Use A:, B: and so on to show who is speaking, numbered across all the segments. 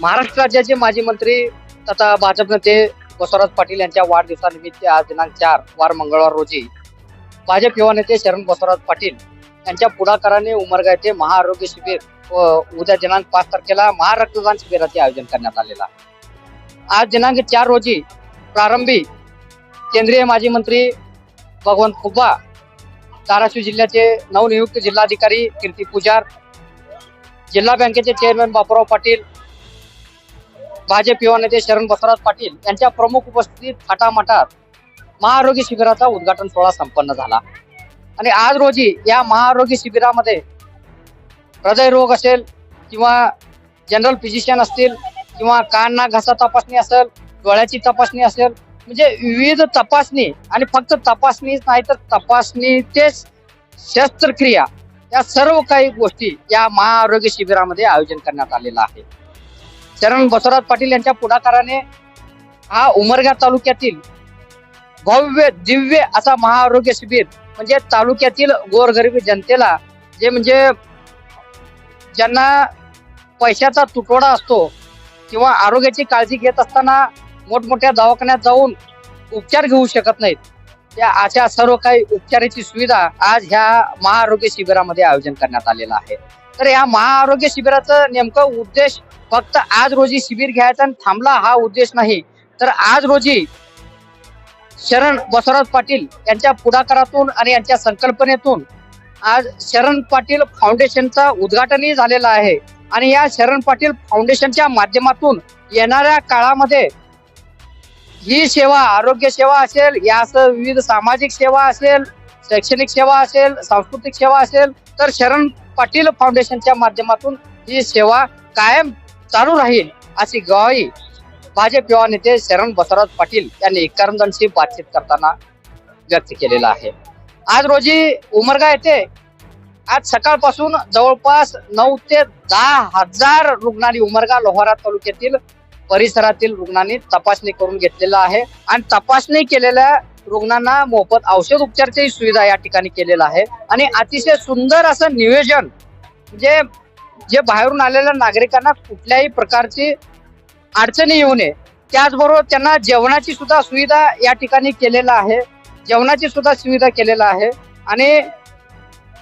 A: महाराष्ट्र राज्याचे माजी मंत्री तथा भाजप नेते बसवराज पाटील यांच्या वाढदिवसानिमित्त आज दिनांक चार वार मंगळवार रोजी भाजप युवा नेते शरण बसवराज पाटील यांच्या पुढाकाराने उमरगा येथे महाआरोग्य शिबिर व उद्या दिनांक पाच तारखेला महारक्तदान शिबिराचे आयोजन करण्यात आलेलं आज दिनांक चार रोजी प्रारंभी केंद्रीय माजी मंत्री भगवंत खुब्बा धाराशिव जिल्ह्याचे नवनियुक्त जिल्हाधिकारी कीर्ती पुजार जिल्हा बँकेचे चेअरमॅन बापूराव पाटील भाजप युवा नेते शरण बसवराज पाटील यांच्या प्रमुख उपस्थितीत थाटामाटात महाआरोग्य शिबिराचा उद्घाटन सोहळा संपन्न झाला. आणि आज रोजी या महाआरोग्य शिबिरामध्ये हृदयरोग असेल किंवा जनरल फिजिशियन असतील किंवा कान ना घसा तपासणी असेल डोळ्याची तपासणी असेल म्हणजे विविध तपासणी आणि फक्त तपासणीच नाही तर तपासणी तेच शस्त्रक्रिया या सर्व काही गोष्टी या महाआरोग्य शिबिरामध्ये आयोजन करण्यात आलेलं आहे. चरण बसवराज पाटील यांच्या पुढाकाराने हा उमरगा तालुक्यातील भव्य दिव्य असा महाआरोग्य शिबिर म्हणजे तालुक्यातील गोरगरीब जनतेला जे म्हणजे ज्यांना पैशाचा तुटवडा असतो किंवा आरोग्याची काळजी घेत असताना मोठमोठ्या दवाखान्यात जाऊन उपचार घेऊ शकत नाहीत त्या अशा सर्व काही उपचाराची सुविधा आज ह्या महाआरोग्य शिबिरामध्ये आयोजन करण्यात आलेलं आहे. तर या महाआरोग्य शिबिराचं नेमकं उद्देश फक्त आज रोजी शिबिर घ्यायचा आणि थांबला हा उद्देश नाही. तर आज रोजी शरण बसवराज पाटील यांच्या पुढाकारातून आणि यांच्या संकल्पनेतून आज शरण पाटील फाउंडेशनचा उद्घाटनही झालेलं आहे. आणि या शरण पाटील फाउंडेशनच्या माध्यमातून येणाऱ्या काळामध्ये ही सेवा आरोग्य सेवा असेल यासह विविध सामाजिक सेवा असेल शैक्षणिक सेवा असेल सांस्कृतिक सेवा असेल तर शरण पाटील फाउंडेशनच्या माध्यमातून ही सेवा कायम चालू राहील अशी ग्वाही भाजप युवा नेते शरण बसवराज पाटील यांनी करमदांशी बातचीत करताना व्यक्त केलेला आहे. आज रोजी उमरगा येथे आज सकाळपासून जवळपास नऊ ते दहा हजार रुग्णांनी उमरगा लोहारा तालुक्यातील परिसरातील रुग्णांनी तपासणी करून घेतलेला आहे. आणि तपासणी केलेल्या रुग्णांना मोफत औषध उपचारची सुविधा या ठिकाणी केलेला आहे. आणि अतिशय सुंदर असं नियोजन म्हणजे जे बाहेरून आलेल्या नागरिकांना कुठल्याही प्रकारची अडचणी येऊ नये त्याचबरोबर त्यांना जेवणाची सुद्धा सुविधा या ठिकाणी केलेला आहे. जेवणाची सुद्धा सुविधा केलेला आहे. आणि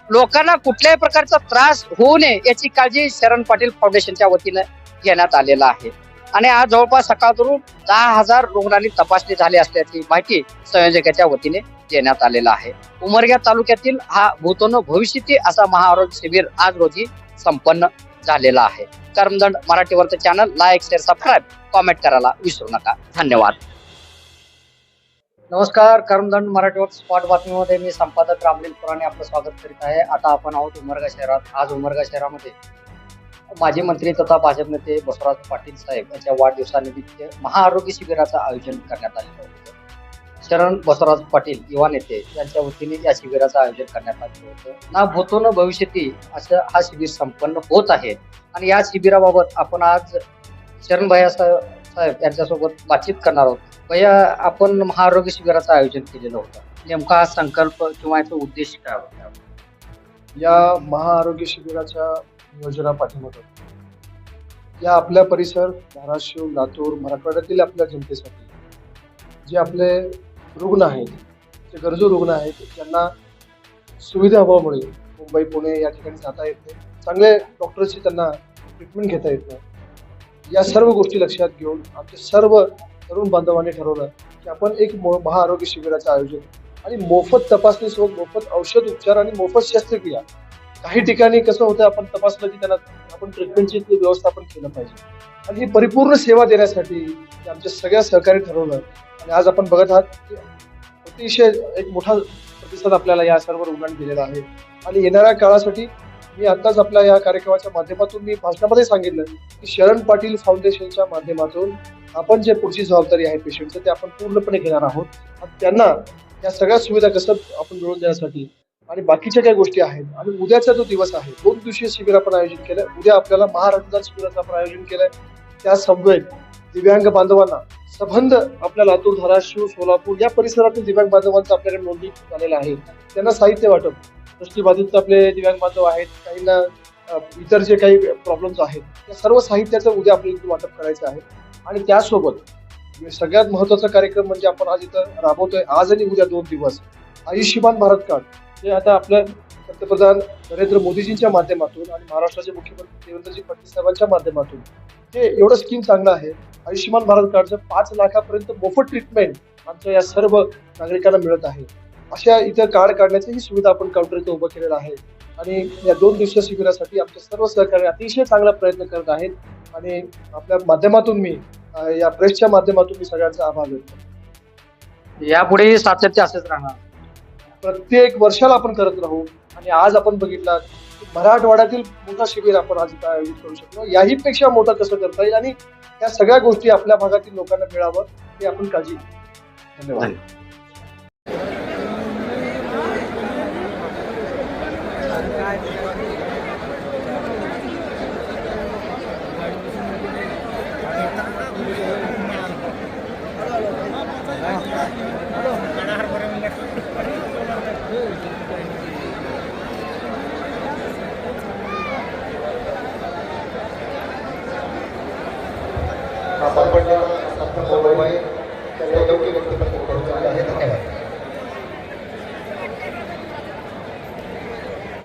A: लोकांना कुठल्याही प्रकारचा त्रास होऊ नये याची काळजी शरण पाटील फाउंडेशनच्या वतीनं घेण्यात आलेला आहे. आणि आज जवळपास सकाळपासून दहा हजार रुग्णांनी तपासणी झाली असल्याची माहिती संयोजकाच्या वतीने देण्यात आलेला आहे. उमरग्या तालुक्यातील हा भूतोन भविष्यती असा महाआरोग्य शिबिर आज रोजी संपन्न झालेला आहे. कर्मदंड मराठी वर्त channel like share subscribe comment करायला विसरू नका. धन्यवाद. नमस्कार कर्मदंड मराठीवर स्पॉट बातमीमध्ये मी संपादक रामलील पुराणे आपलं स्वागत करीत आहे. आता आपण आहोत उमरगा शहरात. आज उमरगा शहरामध्ये माजी मंत्री तथा भाजप नेते बसवराज पाटील साहेब यांच्या वाढदिवसानिमित्त महाआरोग्य शिबिराचं आयोजन करण्यात आलेलं होतं. शरण बसवराज पाटील युवा नेते यांच्या वतीने या शिबिराचं आयोजन करण्यात आलेलं होतं. ना भूतो न भविष्यती असं हा शिबिर संपन्न होत आहे. आणि या शिबिराबाबत आपण आज शरण भैया साहेब यांच्यासोबत बातचीत करणार आहोत. भैया आपण महाआरोग्य शिबिराचं आयोजन केलेलं होतं. नेमका हा संकल्प किंवा याचा उद्देश काय होता?
B: या महाआरोग्य शिबिराच्या नियोजना पाठीमागं या आपल्या परिसर धाराशिव लातूर मराठवाड्यातील आपल्या जनतेसाठी. जे आपले रुग्ण आहेत जे गरजू रुग्ण आहेत त्यांना सुविधा अभावामुळे मुंबई पुणे या ठिकाणी जाता येत नाही. चांगले डॉक्टरची त्यांना ट्रीटमेंट घेता येत नाही. या सर्व गोष्टी लक्षात घेऊन आमचे सर्व तरुण बांधवांनी ठरवलं की आपण एक मो- महाआरोग्य शिबिराचं आयोजन आणि मोफत तपासणीसोबत मोफत औषध उपचार आणि मोफत शस्त्रक्रिया काही ठिकाणी कसं होतं आपण तपासलं की त्यांना आपण ट्रीटमेंटची व्यवस्थापन केलं पाहिजे. आणि ही परिपूर्ण सेवा देण्यासाठी आमच्या सगळ्या सहकारी ठरवलं आणि आज आपण बघत आहात की अतिशय एक मोठा प्रतिसाद आपल्याला या सर्व रुग्णांनी दिलेला आहे. आणि येणाऱ्या काळासाठी मी आताच आपल्या या कार्यक्रमाच्या माध्यमातून मी भाषणामध्ये सांगितलं की शरण पाटील फाउंडेशनच्या माध्यमातून आपण जे पुढची जबाबदारी आहे पेशंटचं ते आपण पूर्णपणे घेणार आहोत. आणि त्यांना या सगळ्या सुविधा कसं आपण मिळवून देण्यासाठी आणि बाकीच्या ज्या गोष्टी आहेत आणि उद्याचा जो दिवस आहे दोन दिवसीय शिबिर आपण आयोजित केलं उद्या आपल्याला महारक्तदान शिबिराचं आपण आयोजन केलंय. त्या समवेत दिव्यांग बांधवांना सबंध आपल्या लातूर धाराशिव सोलापूर या परिसरातील दिव्यांग बांधवांचं आपल्याकडे नोंदणी झालेला आहे. त्यांना साहित्य वाटप दृष्टीबाधित आपले दिव्यांग बांधव आहेत काहींना इतर जे काही प्रॉब्लेम्स आहेत त्या सर्व साहित्याचं उद्या आपल्याला इथे वाटप करायचं आहे. आणि त्यासोबत सगळ्यात महत्त्वाचा कार्यक्रम म्हणजे आपण आज इथं राबवतोय. आज आणि उद्या दोन दिवस. आयुष्यमान भारत कार्ड. हे आता आपलं पंतप्रधान नरेंद्र मोदीजींच्या माध्यमातून आणि महाराष्ट्राचे मुख्यमंत्री देवेंद्रजी फडणवीस साहेबांच्या माध्यमातून हे एवढं स्कीम चांगलं आहे. आयुष्यमान भारत कार्डचं पाच लाखापर्यंत मोफत ट्रीटमेंट आमच्या या सर्व नागरिकांना मिळत आहे. अशा इथं कार्ड काढण्याची ही सुविधा आपण काउंटर इथं उभं केलेलं आहे. आणि या दोन दिवसीय शिबिरासाठी आमचे सर्व सहकारी अतिशय चांगला प्रयत्न करत आहेत. आणि आपल्या माध्यमातून मी या प्रेसच्या माध्यमातून मी सगळ्यांचा आभार व्यक्त
A: यापुढे सातत्य असेच राहणार.
B: प्रत्येक वर्षाला आपण करत राहू. आणि आज आपण बघितला मराठवाड्यातील मोठा शिबिर आपण आज इथं आयोजित करू शकतो याही पेक्षा मोठं कसं करता येईल आणि त्या सगळ्या गोष्टी आपल्या भागातील लोकांना मिळावं हे आपण काळजी
A: धन्यवाद.